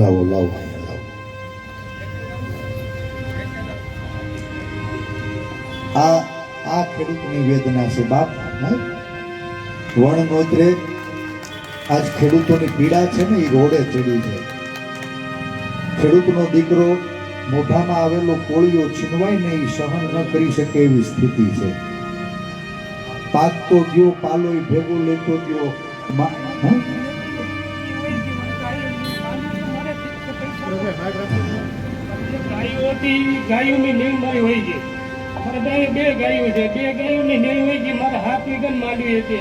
લાવો લાવો અહીંયા, લાવો. આ આ ખેડૂતની વેદના છે બાપ, હે? વણ નોતરે આજ ખેડૂતોની પીડા છે ને, એ રોડે ચડી છે ખેડૂતનો દીકરો મોઢામાં આવેલો કોળીઓ છીનવાય ને, એ સહન ન કરી શકે એવી સ્થિતિ છે. પાક તો ગયો, પાલોય ભેગો લેતો ગયો નીણ મારી હોય મારે બે ગાયો છે. બે ગાયોની નીણ હોય છે. મારે હાથ વીઘન માંડવી હતી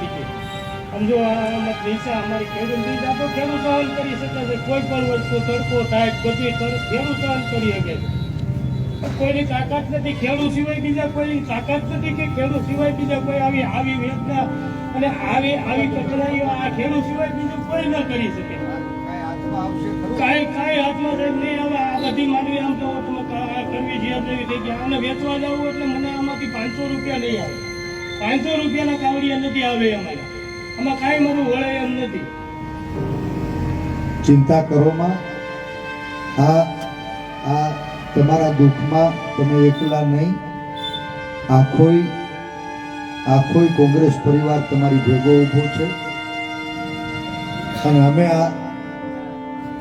દીધી. સમજો આમાં પૈસા અમારી ખેડૂત આપો ખેડૂત કરી શકે છે. કોઈ પણ વસ્તુ તડકો થાય, બધી ખેડૂત સહન કરી શકે. કોઈની તાકાત નથી. ખેડૂત સિવાય બીજા કોઈ તાકાત નથી કે ખેડૂત સિવાય બીજા કોઈ આવી આવી વેદના અને આવી આવી કચરાઈઓ આ ખેડૂત સિવાય બીજું કોઈ ન કરી શકે. કાંઈ કાંઈ હાથમાં રહે નહીં હવે આ બધી માનવી આમ તો કરવી છે જેવી થઈ ગયા આને વેચવા જવું એટલે મને આમાંથી પાંચસો રૂપિયા નહીં આવે. પાંચસો રૂપિયાના કાવડિયા નથી આવે અમારે. આમાં કાંઈ મારું વળે એમ નથી. ચિંતા કરોમાં આ આ તમારા દુઃખમાં તમે એકલા નહીં. આખોય આખોય કોંગ્રેસ પરિવાર તમારી ભેગો ઊભો છે. અને અમે આ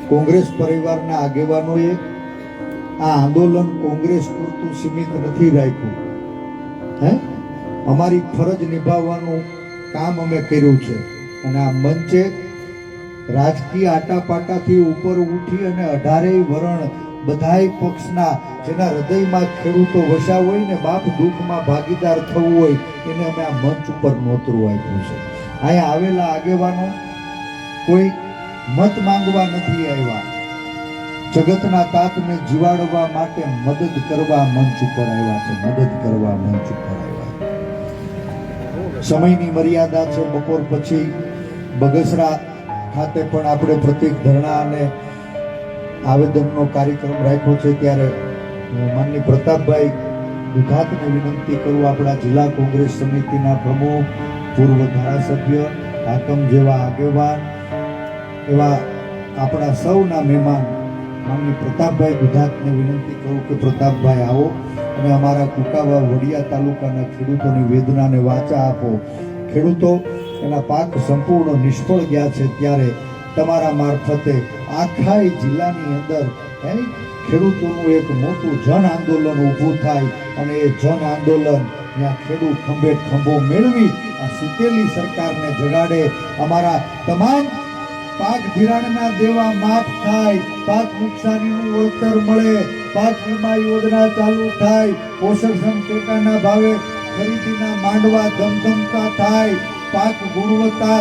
કોંગ્રેસ પરિવારના આગેવાનોએ આ આંદોલન કોંગ્રેસ પૂરતું સીમિત નથી રાખ્યું. હે? અમારી ફરજ નિભાવવાનું કામ અમે કર્યું છે. અને આ મંચે રાજકીય આટાપાટાથી ઉપર ઉઠી અને અઢારેય વરણ બધાય પક્ષના જેના હૃદયમાં ખેડૂતો વસા હોય ને બાપ દુઃખમાં ભાગીદાર થવું હોય, એને અમે આ મંચ ઉપર નોતરું આપ્યું છે. અહીંયા આવેલા આગેવાનો, કોઈ મત માંગવા નથી આવ્યા. જગતના તાતને જીવાડવા માટે મદદ કરવા મંચ ઉપર આવ્યા છે, મદદ કરવા મંચ ઉપર આવ્યા સમયની મર્યાદા છે, બપોર પછી બગસરા ખાતે પણ આપણે પ્રતિક ધરણા અને આવેદનનો કાર્યક્રમ રાખ્યો છે ત્યારે માનની પ્રતાપભાઈ દુધાતને વિનંતી કરું આપણા જિલ્લા કોંગ્રેસ સમિતિના પ્રમુખ, પૂર્વ ધારાસભ્ય હાકમ જેવા આગેવાન, એવા આપણા સૌના મહેમાન માનની પ્રતાપભાઈ દુધાતને વિનંતી કરું કે પ્રતાપભાઈ આવો અને અમારા કુકાવા વડિયા તાલુકાના ખેડૂતોની વેદનાને વાચા આપો. ખેડૂતો એના પાક સંપૂર્ણ નિષ્ફળ ગયા છે ત્યારે તમારા મારફતે આખા જિલ્લાની અંદર હે, ખેડૂતોનું એક મોટું જન આંદોલન ઊભું થાય અને એ જન આંદોલન ત્યાં ખેડૂત ખંભે ખંભો મેળવી આ સુતેલી સરકારને જગાડે અમારા તમામ પાક ધિરાણના દેવા માફ થાય પાક નુકસાનીનું વળતર મળે પાક વીમા યોજના ચાલુ થાય પોષણક્ષમ ટેકાના ભાવે ખરીદીના માંડવા ધમધમતા થાય પાક ગુણવત્તા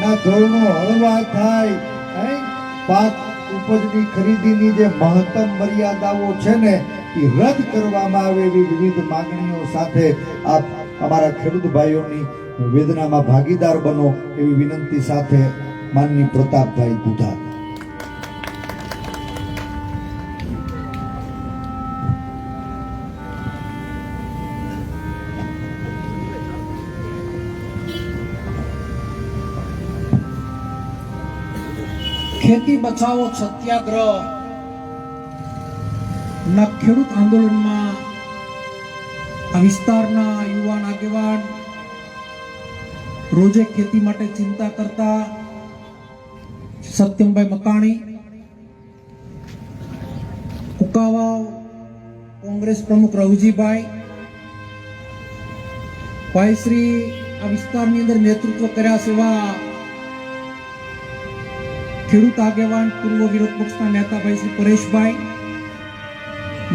ના ધોરણો હળવા થાય? પાક ઉપજની ખરીદીની જે મહત્તમ મર્યાદાઓ છે ને, એ રદ કરવામાં આવે એવી વિવિધ માંગણીઓ સાથે આપ અમારા ખેડૂત ભાઈઓની વેદનામાં ભાગીદાર બનો એવી વિનંતી સાથે માનની પ્રતાપભાઈ દુધા ખેતી બચાવો સત્યાગ્રહ. ના ખેડૂત આંદોલનમાં આ વિસ્તારના યુવાન આગેવાન રોજે ખેતી માટે ચિંતા કરતા સત્યમભાઈ મકાણી, કુકાવાવ કોંગ્રેસ પ્રમુખ રવજીભાઈ ભાઈ શ્રી આ વિસ્તારની અંદર નેતૃત્વ કર્યા સેવા ખેડૂત આગેવાન, પૂર્વ વિરોધ પક્ષના નેતાભાઈ શ્રી પરેશભાઈ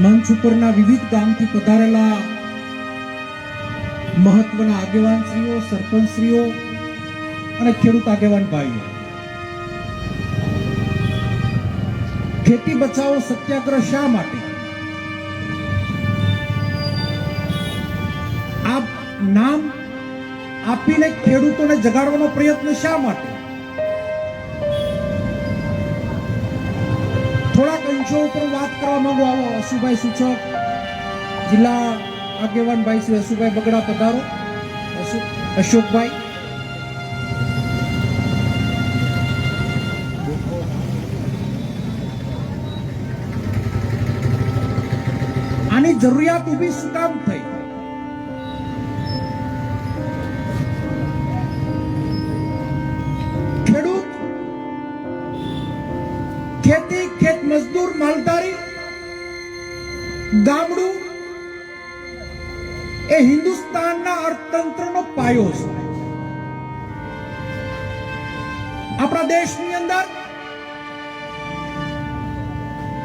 મંચ ઉપરના વિવિધ ગામથી પધારેલા મહત્વના આગેવાનશ્રીઓ, સરપંચશ્રીઓ અને ખેડૂત આગેવાન ભાઈઓ. ખેતી બચાવો સત્યાગ્રહ શા માટે? આ નામ આપીને ખેડૂતોને જગાડવાનો પ્રયત્ન શા માટે? થોડાક અંશો ઉપર વાત કરવા માંગુ આવો અશુભાઈ સૂચક જિલ્લા આગેવાન ભાઈ શ્રી અશુભાઈ બગડા પધારો અશુ અશોકભાઈ આની જરૂરિયાત ઊભી શું કામ થઈ ખેડૂત ખેતી ખેત મજદૂર માલધારી, ગામડું એ હિન્દુસ્તાનના અર્થતંત્રનો પાયો છે. આપણા દેશની અંદર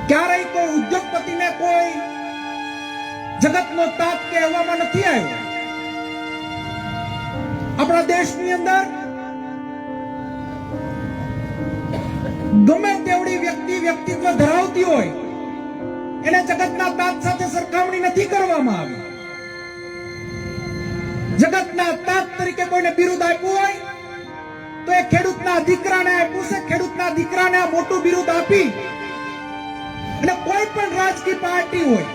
ક્યારેય કોઈ ઉદ્યોગપતિને કોઈ જગતનો તાપ કહેવામાં નથી આવ્યો. આપણા દેશની અંદર ગમે વ્યક્તિ વ્યક્તિત્વ ધરાવતી હોય, એને જગતના તાત સાથે સરખામણી નથી કરવામાં આવી. જગતના તાત તરીકે કોઈને બિરુદ આપ્યું હોય, તો એ ખેડૂતના દીકરાને આપ્યું છે. ખેડૂતના દીકરાને આ મોટું બિરુદ આપી અને કોઈ પણ રાજકીય પાર્ટી હોય,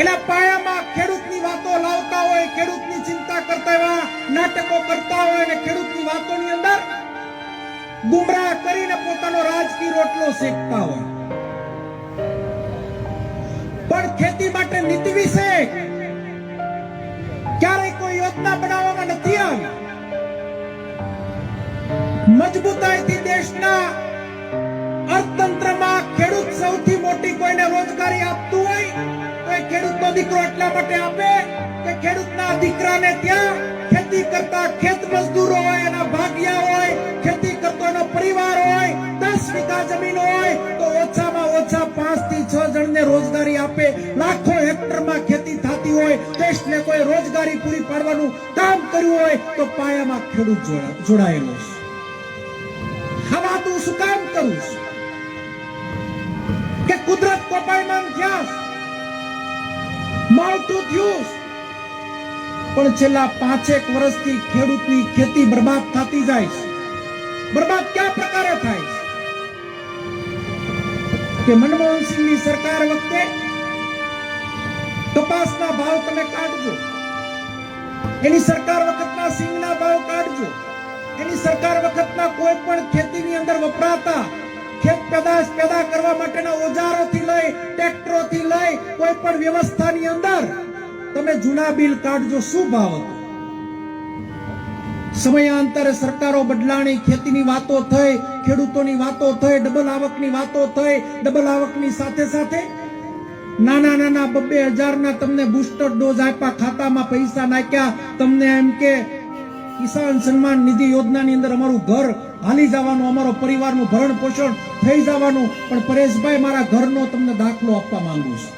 એના પાયામાં ખેડૂતની વાતો લાવતા હોય, ખેડૂતની ચિંતા કરતા એવા નાટકો કરતા હોય અને ખેડૂતની વાતોની અંદર ગુમરાહ કરીને પોતાનો રાજકી રોટલો શેકતા હોય. પણ ખેતી માટે નીતિ વિશે ક્યારેય કોઈ યોજના બનાવવામાં નથી આવી. મજબૂતાઈથી દેશના અર્થતંત્રમાં ખેડૂત સૌથી મોટી કોઈને રોજગારી આપતું હોય, તો એ ખેડૂતનો દીકરો એટલા માટે આપે કે ખેડૂતના દીકરાને ત્યાં ખેતી કરતા ખેત મજદૂરો હોય, એના ભાગિયા હોય, ખેતી કરતો પરિવાર હોય, દસ વીઘા જમીન હોય, તો ઓછામાં ઓછા પાંચથી છ જણને રોજગારી આપે. લાખો હેક્ટરમાં ખેતી થતી હોય, દેશને કોઈ રોજગારી પૂરી પાડવાનું કામ કર્યું હોય, તો પાયામાં ખેડૂત જોડાયેલો છે. હવા શું કામ કરું છું? કે કુદરત કોપાયમાન થયા માવઠું થયું પણ છેલ્લા પાંચેક વર્ષથી ખેડૂતની ખેતી બરબાદ થતી જાય છે. બરબાદ કયા પ્રકારે થાય? કે મનમોહન સિંહની સરકાર વખતે કપાસના ભાવ તમે કાઢજો. એની સરકાર વખતના સિંગના ભાવ કાઢજો. એની સરકાર વખતના કોઈ પણ ખેતીની અંદર વપરાતા, ખેત પેદાશ પેદા કરવા માટેના ઓજારોથી લઈ, ટ્રેક્ટરોથી લઈ કોઈ પણ વ્યવસ્થાની અંદર તમે જૂના બિલ કાઢજો. શું ભાવ હતો? સમયાંતરે સરકારો બદલાણી, ખેતીની વાતો થઈ, ખેડૂતોની વાતો થઈ, ડબલ આવકની વાતો થઈ, ડબલ આવકની સાથે સાથે નાના નાના બબ્બે હજારના તમને બુસ્ટર ડોઝ આપ્યા, ખાતામાં પૈસા નાખ્યા, તમને એમ કે કિસાન સન્માન નિધિ યોજનાની અંદર અમારું ઘર હાલી જવાનું, અમારો પરિવારનું ભરણ પોષણ થઈ જવાનું, પણ પરેશભાઈ મારા ઘરનો તમને દાખલો આપવા માંગુ છું.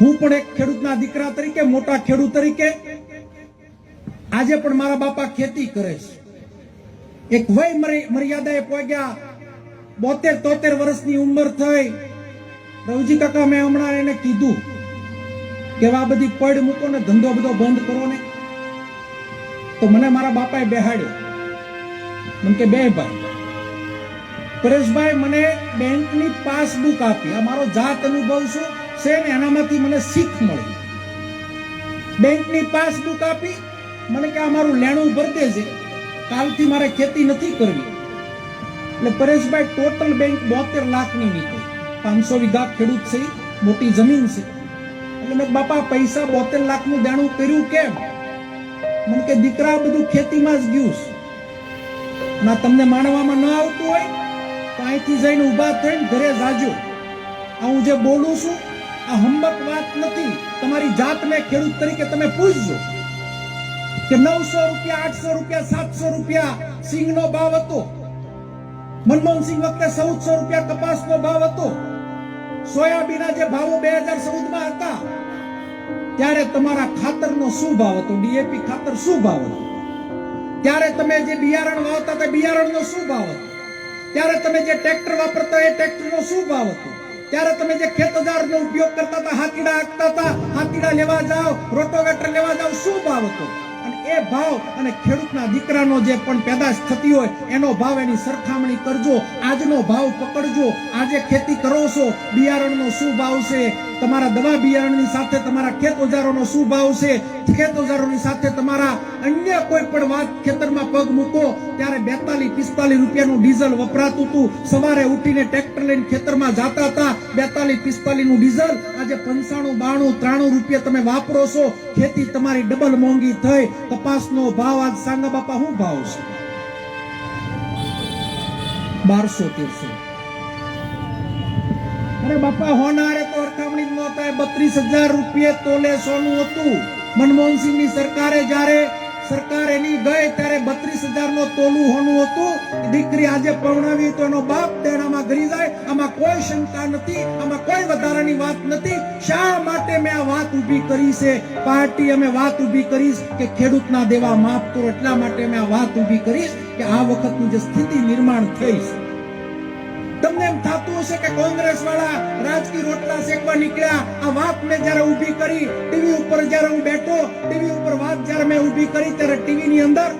હું પણ એક ખેડૂતના દીકરા તરીકે, મોટા ખેડૂત તરીકે આજે પણ મારા બાપા ખેતી કરે છે. એક વય મર્ય- મર્યાદાએ પહોંચ્યા બોતેર તોતેર વર્ષની ઉંમર થઈ. રવજી કાકા, મેં હમણાં એને કીધું કે આ બધી પડ મૂકો ને, ધંધો બધો બંધ કરો ને. તો મને મારા બાપાએ બેહાડ્યો. મને કે, બે ભાઈ. પરેશભાઈ મને બેંકની પાસબુક આપી. આ મારો જાત અનુભવ શું? છે ને એનામાંથી મને શીખ મળી. બેંકની પાસબુક આપી મને કે આ મારું લેણું ભરતે છે. કાલથી મારે ખેતી નથી કરવી. એટલે પરેશભાઈ ટોટલ બેંક બોતેર લાખની નીકળી. પાંચસો વીઘા ખેડૂત છે, મોટી જમીન છે. એટલે મેં બાપા, પૈસા બોતેર લાખનું દેણું કર્યું કેમ? મને કે દીકરા બધું ખેતીમાં જ ગયું છે. ના તમને માણવામાં ન આવતું હોય, તો અહીંથી જઈને ઊભા થઈને ઘરે જાજો. આ હું જે બોલું છું, આ હંબક વાત નથી. તમારી જાતને ખેડૂત તરીકે તમે પૂછજો. કે નવસો રૂપિયા, આઠસો રૂપિયા, સાતસો રૂપિયા સિંગનો ભાવ હતો. મનમોહનસિંહ વખતે ચૌદસો રૂપિયા કપાસનો ભાવ હતો. સોયાબીનના જે ભાવો બે હજાર ચૌદમાં હતા, ત્યારે તમારા ખાતરનો શું ભાવ હતો? ડીએપી ખાતર શું ભાવ હતો? ત્યારે તમે જે બિયારણ વાવતા તે બિયારણનો શું ભાવ હતો? ત્યારે તમે જે ટ્રેક્ટર વાપરતા એ ટ્રેક્ટરનો શું ભાવ હતો? ત્યારે તમે જે ખેતદાર નો ઉપયોગ કરતા હતા, હાથીડા હાંકતા હતા, હાથીડા લેવા જાઓ, રોટોવેટર લેવા જાઓ, શું ભાવ હતો? એ ભાવ અને ખેડૂતના દીકરાનો જે પણ પેદાશ થતી હોય, એનો ભાવ એની સરખામણી કરજો. આજનો ભાવ પકડજો. આજે ખેતી કરો છો. બિયારણનો શું ભાવ છે? તમારા દવા બિયારણની સાથે તમારા ખેત ઓજારોનો શું ભાવ છે ખેત ઓજારોની સાથે તમારા અન્ય કોઈ પણ વાત ખેતરમાં પગ મૂકો, ત્યારે બેતાલીસ, પિસ્તાલીસ રૂપિયાનું ડીઝલ વપરાતું હતું. સવારે ઉઠીને ટ્રેક્ટર લઈને ખેતરમાં જાતા હતા. બેતાલીસ પિસ્તાલીસનું ડીઝલ, આજે પંચાણું, બાણું, ત્રાણું રૂપિયા તમે વાપરો છો. ખેતી તમારી ડબલ મોંઘી થઈ. કપાસનો ભાવ આજ સાંગા બાપા શું ભાવ છે? બારસો તેરસો. અરે બાપા હોનારે તો અરખામણી ન થાય બત્રીસ હજાર રૂપિયા તોલે સોનું હતું. મનમોહનસિંહની સરકારે જ્યારે સરકાર એની ગઈ ત્યારે બત્રીસ હજાર નો તોલું હોનું હતું. દીકરી આજે પરણાવી તો એનો બાપ તેનામાં ઘરી જાય. આમાં કોઈ શંકા નથી, આમાં કોઈ વધારાની વાત નથી. શા માટે મેં આ વાત ઊભી કરી છે? પાર્ટી અમે વાત ઊભી કરીશ કે ખેડૂતના દેવા માફ કરો. એટલા માટે મેં આ વાત ઊભી કરીશ કે આ વખતની જે સ્થિતિ નિર્માણ થઈ છે તમને એમ થતું હશે કે કોંગ્રેસ વાળા રાજકીય રોટલા શેકવા નીકળ્યા. આ વાત મેં જયારે ઊભી કરી, ટીવી ઉપર જયારે હું બેઠો, ટીવી ઉપર વાત જયારે મેં ઊભી કરી ત્યારે ટીવી ની અંદર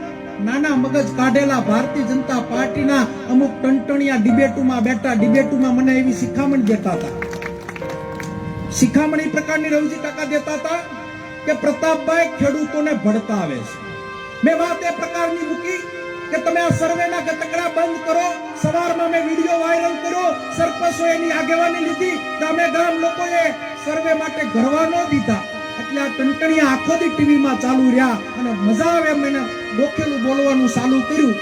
નાના મગજ કાઢેલા ભારતીય જનતા પાર્ટીના અમુક ટંટણિયા ડિબેટુમાં બેઠા, ડિબેટુમાં મને એવી શિખામણ દેતા હતા. શિખામણ એ પ્રકારની રવજી કાકા દેતા હતા કે પ્રતાપભાઈ ખેડૂતોને ભડકાવે છે. મેં વાત એ પ્રકારની મૂકી કે તમે આ સર્વેના ગતકડા બંધ કરો. સવારમાં મેં વીડિયો વાયરલ કર્યો. સરપંચો એની આગેવાની લીધી. ગામે ગામ લોકોએ સર્વે માટે ઘરવા ન દીધા. એટલે આ ટંટણીયા આખો દી ટીવીમાં ચાલુ રહ્યા અને મજા આવે એમ એને ડોખેલું બોલવાનું ચાલુ કર્યું.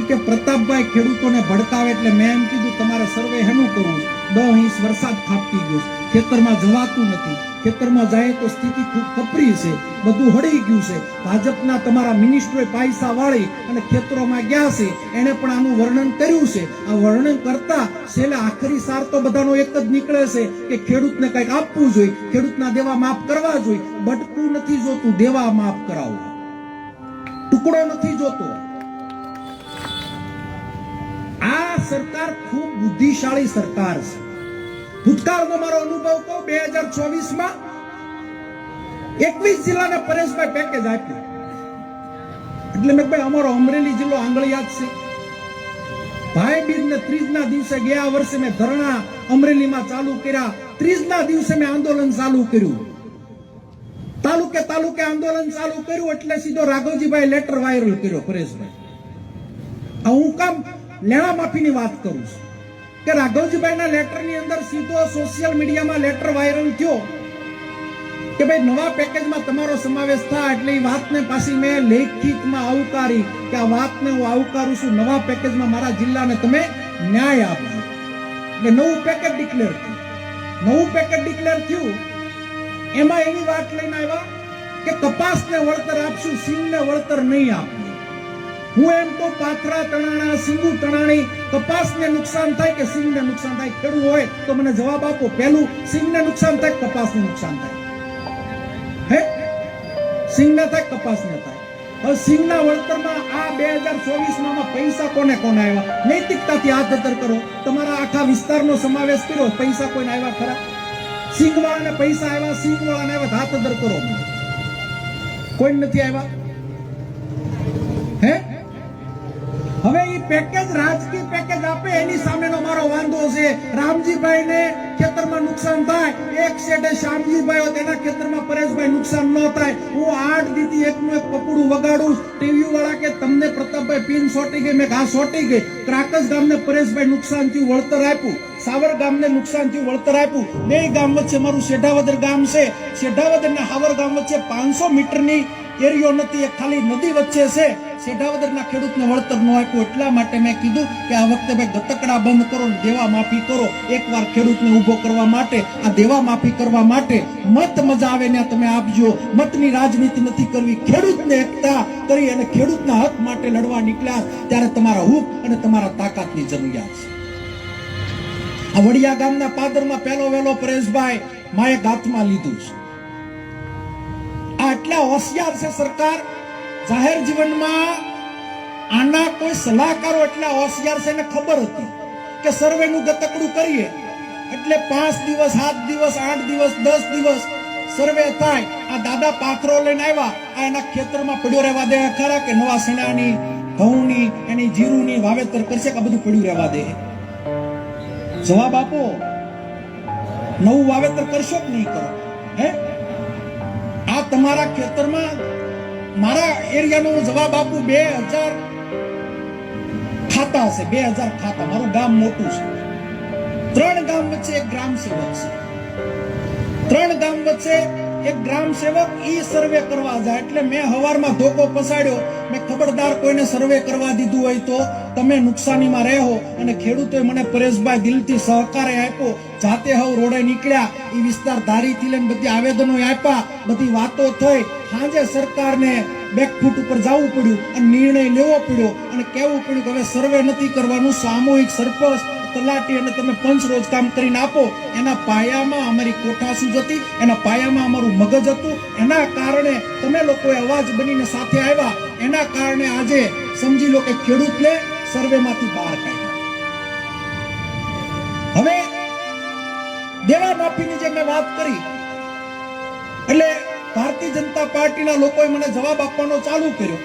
એ કે પ્રતાપભાઈ ખેડૂતોને ભડકાવે એટલે મેં એમ કીધું, તમારે સર્વે હેનું કરવું દસ ઇંચ વરસાદ ખાપતી ગયો. ખેતરમાં જવાતું નથી. ખેતરમાં જાય તો સ્થિતિ ખૂબ કપરી છે, બધું હળી ગયું છે. ભાજપના તમારા મિનિસ્ટરોએ પૈસા વાળી અને ખેતરોમાં ગયા છે એને પણ આનું વર્ણન કર્યું છે. આ વર્ણન કરતા છેલ્લે આખરી સાર તો બધાનો એક જ નીકળે છે કે ખેડૂતને કંઈક આપવું જોઈએ, ખેડૂતના દેવા માફ કરવા જોઈએ. બટકું નથી જોતું, દેવા માફ કરાવો. ટુકડો નથી જોતો. આ સરકાર ખૂબ બુદ્ધિશાળી સરકાર છે. ભૂતકાળનો મારો અનુભવ કહું, બે હજાર ચોવીસમાં એકવીસ જિલ્લાને પરેશભાઈ પેકેજ આપ્યું. એટલે મેં ભાઈ અમારો અમરેલી જિલ્લો આંગળિયાત છે. ભાઈ બીજ ને દિવસે ગયા વર્ષે મેં ધરણા અમરેલીમાં ચાલુ કર્યા. ત્રીજના દિવસે મેં આંદોલન ચાલુ કર્યું. તાલુકે તાલુકે આંદોલન ચાલુ કર્યું એટલે સીધો રાઘવજીભાઈ લેટર વાયરલ કર્યો પરેશભાઈ. હું કામ લેણા માફીની વાત કરું છું. કે રાઘવજીભાઈના લેટરની અંદર સીધો સોશિયલ મીડિયામાં લેટર વાયરલ થયો કે ભાઈ નવા પેકેજમાં તમારો સમાવેશ થાય એટલે એ વાતને પાછી મેં લેખિતમાં આવકારી કે આ વાતને હું આવકારું છું નવા પેકેજમાં મારા જિલ્લાને તમે ન્યાય આપો. એટલે નવું પેકેજ ડિક્લેર થયું. નવું પેકેજ ડિક્લેર થયું. એમાં એવી વાત લઈને આવ્યા કે કપાસને વળતર આપશું, સિંગને વળતર નહીં આપવું હું એમ તો પાથરા તણાણા, સિંગુ તણાણી, કપાસને નુકસાન થાય કે સિંગને નુકસાન થાય ખેડૂત હોય તો મને જવાબ આપો. પહેલું, સિંગને નુકસાન થાય કપાસને નુકસાન થાય? હે? સિંગને થાય કપાસને થાય? હવે સિંગના વળતરમાં આ બે હજાર ચોવીસમાં પૈસા કોને કોને આવ્યા નૈતિકતાથી હાથ અતર કરો. તમારા આખા વિસ્તારનો સમાવેશ કર્યો, પૈસા કોઈને આવ્યા ખરા? સિંગ વાળાને પૈસા આવ્યા સિંગવાળાને આવ્યા હાથ અતર કરો. કોઈ નથી આવ્યા હે? હવે એ પેકેજ રાજકીય પેકેજ આપે એની સામેનો મારો વાંધો છે. રામજીભાઈ ને ખેતરમાં નુકસાન થાય, એક શેડે શામજીભાઈ હોય તેના ખેતરમાં પરેશભાઈ નુકસાન ન થાય. હું આઠ દીધી એકનું એક પકડું વગાડું ટીવી વાળા કે તમને પ્રતાપભાઈ પિન સોટી ગઈ, મેં ઘા સોટી ગઈ. ક્રાકસ ગામને પરેશભાઈ નુકસાન થયું, વળતર આપ્યું. સાવર ગામને નુકસાન થયું, વળતર આપ્યું. બે ગામ વચ્ચે મારું શેઢાવદર ગામ છે. શેઢાવદર ને હાવર ગામ વચ્ચે પાંચસો મીટરની એરિયો નથી, એક ખાલી નદી વચ્ચે છે. શેઢાવદરના ખેડૂતને વળતર ન આપ્યું, એટલા માટે મેં કીધું કે આ વખતે ભાઈ ગતકડા બંધ કરો દેવા માફી કરો. એકવાર ખેડૂતને ઊભો કરવા માટે, આ દેવા માફી કરવા માટે મત મજા આવે ને તમે આપજો. મતની રાજનીતિ નથી કરવી. ખેડૂતને એકતા કરી અને ખેડૂતના હક માટે લડવા નીકળ્યા ત્યારે તમારા હુક અને તમારા તાકાતની જરૂરિયાત છે. આ વડિયા ગામના પાદરમાં પહેલો વહેલો પરેશભાઈ માએ ગાતમાં લીધું છે. આ એટલા હોશિયાર છે સરકાર. જાહેર જીવનમાં આના કોઈ સલાહકારો એટલા હોશિયાર છે ને ખબર હતી કે સર્વેનું ગતકડું કરીએ. એટલે પાંચ દિવસ, સાત દિવસ, આઠ દિવસ, દસ દિવસ સર્વે થાય. આ દાદા પાથરો લઈને આવ્યા. આ એના ખેતરમાં પડ્યો રહેવા દે. ખરા કે નવા સણાની, ઘઉંની, એની જીરુની વાવેતર કરશે કે બધું પડ્યું રહેવા દે? જવાબ આપો. નવું વાવેતર કરશો કે નહીં કરો? હે? આ તમારા ખેતરમાં મારા એરિયાનો જવાબ આપું. બે હજાર ખાતા હશે. બે હજાર ખાતા. મારું ગામ મોટું છે. ત્રણ ગામ વચ્ચે એક ગ્રામ સેવક છે. ત્રણ ગામ વચ્ચે એક ગ્રામ સેવક ઈ સર્વે કરવા જાય. એટલે મેં હવારમાં ધોકો પસાડ્યો. મેં ખબરદાર કોઈને સર્વે કરવા દીધું હોય તો તમે નુકસાનીમાં રહો અને ખેડૂતોએ મને પરેશભાઈ દિલથી સહકાર આપ્યો. જાતે હવ રોડે નીકળ્યા. એ વિસ્તાર ધારીથી લઈને બધી આવેદનો આપ્યા. બધી વાતો થઈ. સાંજે સરકારને બેકફૂટ ઉપર જવું પડ્યું અને નિર્ણય લેવો પડ્યો. અને કહેવું પડ્યું કે હવે સર્વે નથી કરવાનું. સામૂહિક સરપંચ તલાટી અને તમે પંચ રોજ કામ કરીને આપો, એના પાયામાં અમારી કોઠાસૂજ હતી, એના પાયામાં અમારું મગજ હતું, એના કારણે તમે લોકોએ અવાજ બનીને સાથે આવ્યા, એના કારણે આજે સમજી લો કે ખેડૂતને સર્વેમાંથી બહાર કાઢ્યા. હવે દેવા માફીની જે મેં વાત કરી, એટલે ભારતીય જનતા પાર્ટીના લોકોએ મને જવાબ આપવાનો ચાલુ કર્યો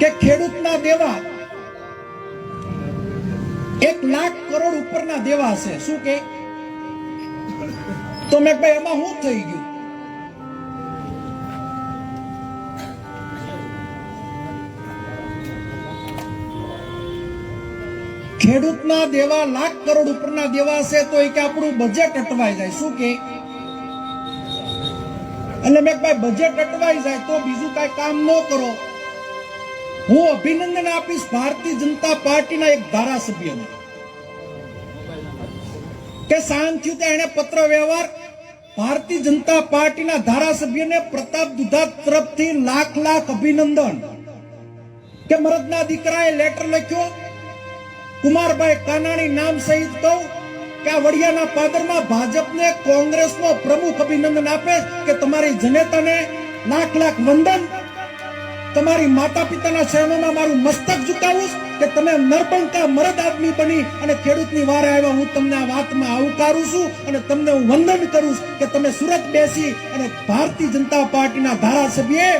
કે ખેડૂતના દેવા એક લાખ કરોડ ઉપરના દેવા છે શું કે? તો મેં ભાઈ એમાં શું થઈ ગયું? ખેડૂતના દેવા લાખ કરોડ ઉપરના દેવા છે તો એ કે આપણું બજેટ અટવાઈ જાય. શું કે? એટલે મેં ભાઈ બજેટ અટવાઈ જાય તો બીજું કઈ કામ ન કરો. હું અભિનંદન આપીશ ભારતીય જનતા પાર્ટીના એક ધારાસભ્યને. કે શાંત થયું ત્યાં પત્ર વ્યવહાર ભારતીય જનતા પાર્ટીના ધારાસભ્યને પ્રતાપ દુધા તરફથી લાખ લાખ અભિનંદન. કે મરદના દીકરાએ લેટર લખ્યો, કુમારભાઈ કાનાણી નામ સહિત કહું કે આ વડિયાના પાદરમાં ભાજપને કોંગ્રેસનો પ્રમુખ અભિનંદન આપે કે તમારી જનેતાને લાખ લાખ વંદન તમારી માતા પિતાના શરણોમાં મારું મસ્તક ઝુકાવું કે તમે નરપંકા મરદ આદમી બની અને ખેડૂતની વારે આવ્યા હું તમને આ વાતમાં આવકારું છું અને તમને હું વંદન કરું કે તમે સુરત બેસી અને ભારતીય જનતા પાર્ટીના ધારાસભ્યએ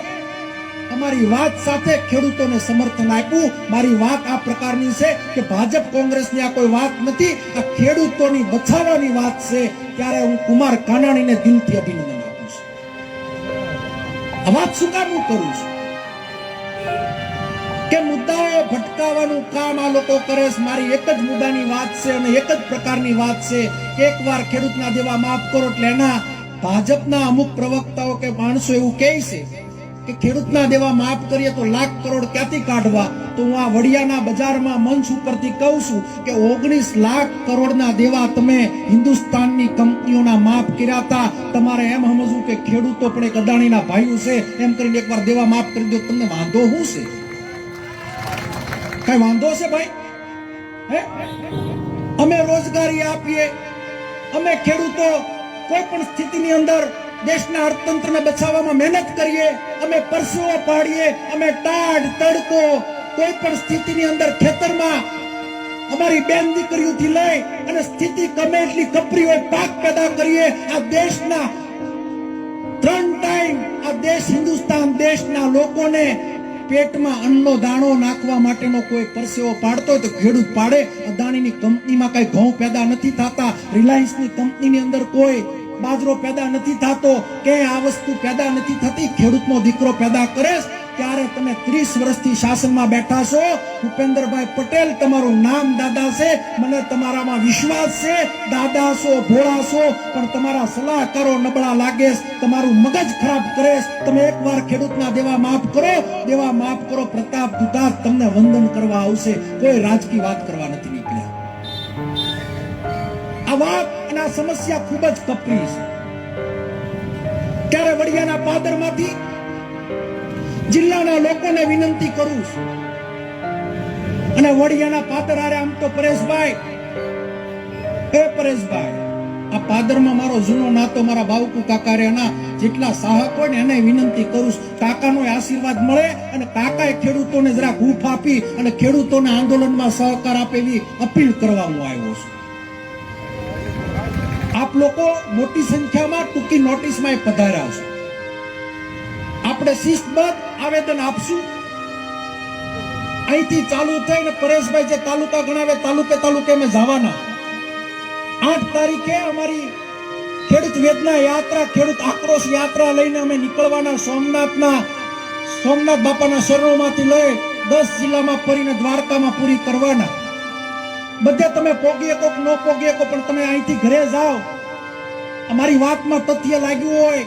અમારી વાત સાથે ખેડૂતોને સમર્થન આપ્યું. મારી વાત આ પ્રકારની છે કે ભાજપ કોંગ્રેસની આ કોઈ વાત નથી, આ ખેડૂતોની બચાવવાની વાત છે. ત્યારે હું કુમાર કાનાણીને દિલથી અભિનંદન આપું છું. આ વાત શું કામ હું કરું છું? મુદ્દાઓ કામ આ લોકો કરે છે. મારી એક જ મુદ્દાની વાત છે અને એક જ પ્રકારની વાત છે એકવાર ખેડૂતના દેવા માફ કરો એટલે એના ભાજપના અમુક પ્રવક્તાઓ કે માણસો એવું કહે છે કે ખેડૂતના દેવા માફ કરીએ તો લાખ કરોડ ક્યાંથી કાઢવા? તો હું આ વડિયાના બજારમાં મંચ ઉપરથી કહું છું કે ઓગણીસ લાખ કરોડના દેવા તમે હિન્દુસ્તાનની કંપનીઓના માફ કર્યા હતા. તમારે એમ સમજવું કે ખેડૂતો પણ એક અદાણીના ભાઈઓ છે. એમ કરીને એકવાર દેવા માફ કરી દો, તમને વાંધો શું છે? કઈ વાંધો છે ભાઈ? અમે રોજગારી આપીએ. અમે ખેડૂતો કોઈ પણ સ્થિતિની અંદર દેશના અર્થતંત્રને બચાવવામાં મહેનત કરીએ. અમે પરસેવો પાડીએ. અમે ટાઢ, તડકો કોઈ પણ સ્થિતિની અંદર ખેતરમાં અમારી બેન દીકરીઓથી લઈ અને સ્થિતિ ગમે એટલી કપરી હોય, પાક પેદા કરીએ. આ દેશના ત્રણ ટાઈમ આ દેશ હિન્દુસ્તાન દેશના લોકોને પેટમાં અન્નનો દાણો નાખવા માટેનો કોઈ પરસેવો પાડતો તો ખેડૂત પાડે. અદાણીની કંપનીમાં કઈ ઘઉં પેદા નથી થતા. રિલાયન્સની કંપનીની અંદર કોઈ બાજરો પેદા નથી થતો. કે આ વસ્તુ પેદા નથી થતી. ખેડૂતનો દીકરો પેદા કરે ત્યારે તમે ત્રીસ વર્ષથી શાસનમાં બેઠા છો. ભૂપેન્દ્રભાઈ પટેલ, તમારું નામ દાદા છે. મને તમારામાં વિશ્વાસ છે. દાદા છો, ભોળા છો, પણ તમારા સલાહકારો નબળા લાગે તમારું મગજ ખરાબ કરે તમે એકવાર ખેડૂતના દેવા માફ કરો. દેવા માફ કરો, પ્રતાપ દુધાત તમને વંદન કરવા આવશે. કોઈ રાજકીય વાત કરવા નથી નીકળ્યા. આ વાત અને આ સમસ્યા ખૂબ જ કપરી છે. ત્યારે વડિયાના પાદરમાંથી જિલ્લાના લોકોને વિનંતી કરું છું. અને વડિયાના પાદર આરે આમ તો પરેશભાઈ. એ પરેશભાઈ, આ પાદરમાં મારો જૂનો નાતો મારા બાવકુ કાકા રેના જેટલા સાહક હોય ને એને વિનંતી કરું કાકાનો આશીર્વાદ મળે અને કાકાએ ખેડૂતોને જરા હૂફ આપી અને ખેડૂતોને આંદોલનમાં સહકાર આપે એવી અપીલ કરવા હું આવ્યો છું. આપ લોકો મોટી સંખ્યામાં ટૂંકી નોટિસમાં પધાર્યા છો. આપણે શિસ્તબદ્ધ આવેદન આપશું. અહીંથી ચાલુ થઈને પરેશભાઈ જે તાલુકા ગણાવે તાલુકે તાલુકે અમે જવાના. આઠ તારીખે અમારી ખેડૂત વેદના યાત્રા, ખેડૂત આક્રોશ યાત્રા લઈને અમે નીકળવાના સોમનાથના, સોમનાથ બાપાના શરણોમાંથી લઈ દસ જિલ્લામાં ફરીને દ્વારકામાં પૂરી કરવાના. બધે તમે પોગી શકો ન પોગી શકો પણ તમે અહીંથી ઘરે જાઓ. અમારી વાતમાં તથ્ય લાગ્યું હોય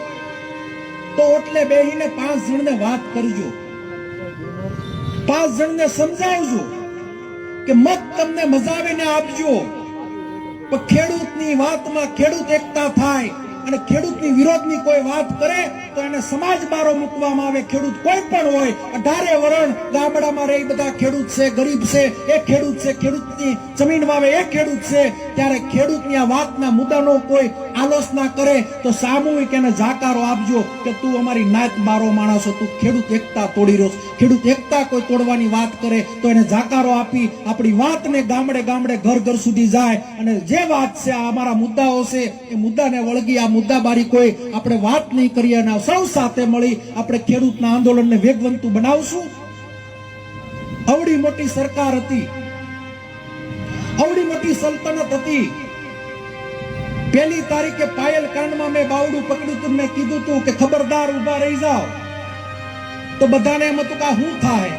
તો ઓટલે બેહીને પાંચ જણને વાત કરજો. પાંચ જણને સમજાવજો કે મત તમને મજાવીને આપજો. પણ ખેડૂતની વાતમાં ખેડૂત એકતા થાય અને ખેડૂતની વિરોધની કોઈ વાત કરે તો એને સમાજ બારો મૂકવામાં આવે. ખેડૂત કોઈ પણ હોય, અઢારે વરણ ગામડામાં રહી બધા ખેડૂત છે, ગરીબ છે એ ખેડૂત છે, ખેડૂતની જમીન વાવે એ ખેડૂત છે ત્યારે ખેડૂતની આ વાતના મુદ્દાનો કોઈ આલોચના કરે તો સામૂહિક એને જાકારો આપજો કે તું અમારી નાત બારો માણસો તું ખેડૂત એકતા તોડી રહ્યો ખેડૂત એકતા કોઈ તોડવાની વાત કરે તો એને જાકારો આપી આપણી વાતને ગામડે ગામડે ઘર ઘર સુધી જાય. અને જે વાત છે આ અમારા મુદ્દાઓ છે, એ મુદ્દાને વળગી આ મુદ્દાબારી કોઈ આપણે વાત નહીં કરીએ અને સૌ સાથે મળી આપણે ખેડૂતના આંદોલનને વેગવંતું બનાવશું. અવડી મોટી સરકાર હતી. અવડી મોટી સલ્તનત હતી. પહેલી તારીખે પાયલ કાંડમાં મેં બાવડું પકડ્યું તું મેં કીધું તું કે ખબરદાર ઊભા રહી જાઓ. તો બધાને એમ હતું કે શું થાય?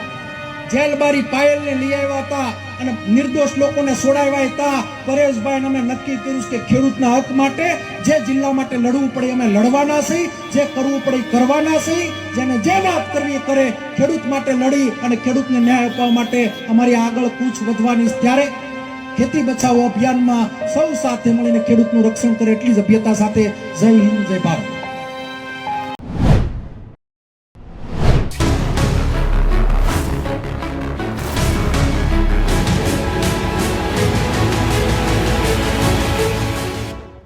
જેલબારી પાયલને લઈ આવ્યા હતા અને નિર્દોષ લોકોને છોડાવ્યા હતા. પરેશભાઈ અમે નક્કી કર્યું કે ખેડૂતના હક માટે જે જિલ્લા માટે લડવું પડે અમે લડવાના છીએ, જે કરવું પડે કરવાના છીએ. જેને જે વાત કરવી કરે, ખેડૂત માટે લડી અને ખેડૂતને ન્યાય આપવા માટે અમારી આગળ કૂચ વધવાની ત્યારે ખેતી બચાવો અભિયાનમાં સૌ સાથે મળીને ખેડૂતનું રક્ષણ કરે એટલી જ અભ્યતા સાથે જય હિન્દ, જય ભારત.